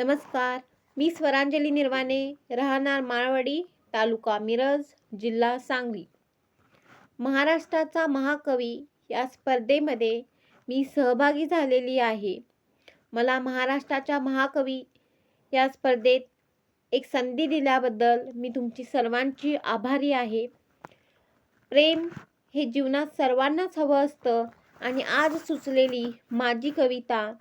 नमस्कार. मी स्वरांजली निर्वाणे राहणार माळवडी तालुका मिरज जिल्हा सांगली. महाराष्ट्राचा महाकवी या स्पर्धेमध्ये मी सहभागी झालेली आहे. मला महाराष्ट्राच्या महाकवी या स्पर्धेत एक संधी दिल्याबद्दल मी तुमची सर्वांची आभारी आहे. प्रेम हे जीवनात सर्वांनाच हवं असतं आणि आज सुचलेली माझी कविता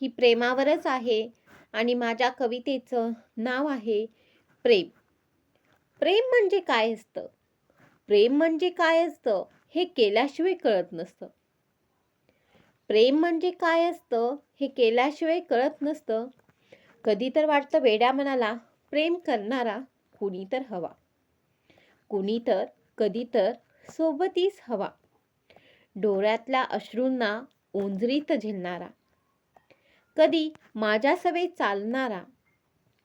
ही प्रेमावरच आहे. आणि माझ्या कवितेचं नाव आहे प्रेम. प्रेम म्हणजे काय असतं? प्रेम म्हणजे काय असतं हे केल्याशिवाय कळत नसतं. प्रेम म्हणजे काय असतं हे केल्याशिवाय कळत नसतं. कधी तर वाटतं वेड्या मनाला प्रेम करणारा कुणी तर हवा. कुणी तर कधी तर सोबतीच हवा. डोळ्यातल्या अश्रूंना ओंजरीत झेलणारा. कधी माझ्या सवे चालणारा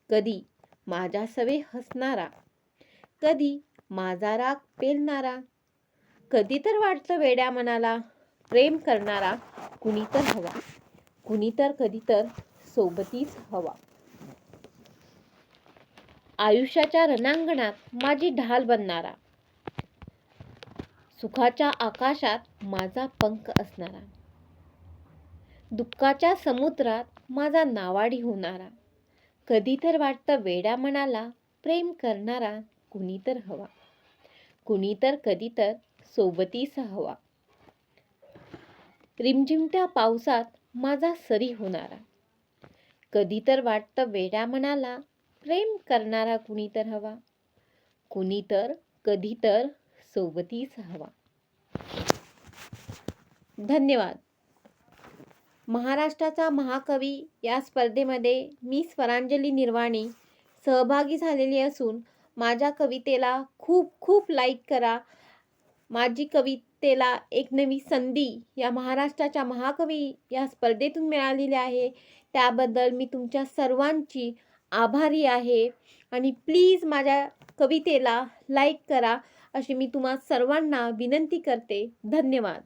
कधी माझ्या सवे हसणारा कधी माझा राग पेलणारा कधी तर वाटतं वेड्या मनाला प्रेम करणारा कुणी तर हवा कुणी तर कधी तर सोबतीच हवा. आयुष्याच्या रणांगणात माझी ढाल बनणारा सुखाच्या आकाशात माझा पंख असणारा दुःखाच्या समुद्रात माझा नावाडी होणारा. कधी तर वाटतं वेड्या मनाला प्रेम करणारा कुणी तर हवा. कुणी तर कधी तर सोबतीस हवा. रिमझिमत्या पावसात माझा सरी होणारा. कधी तर वाटतं वेड्या मनाला प्रेम करणारा कुणी तर हवा. कुणी तर कधी तर सोबतीच हवा. धन्यवाद. महाराष्ट्राचा महाकवी या स्पर्धेमध्ये मी स्वरांजली निर्वाणी सहभागी झालेली असून माझ्या कवितेला खूप खूप लाईक करा. माझी कवितेला एक नवी संधी या महाराष्ट्राच्या महाकवी या स्पर्धेतून मिळालेली आहे. त्याबद्दल मी तुमच्या सर्वांची आभारी आहे. आणि प्लीज माझ्या कवितेला लाईक करा अशी मी तुम्हा सर्वांना विनंती करते. धन्यवाद.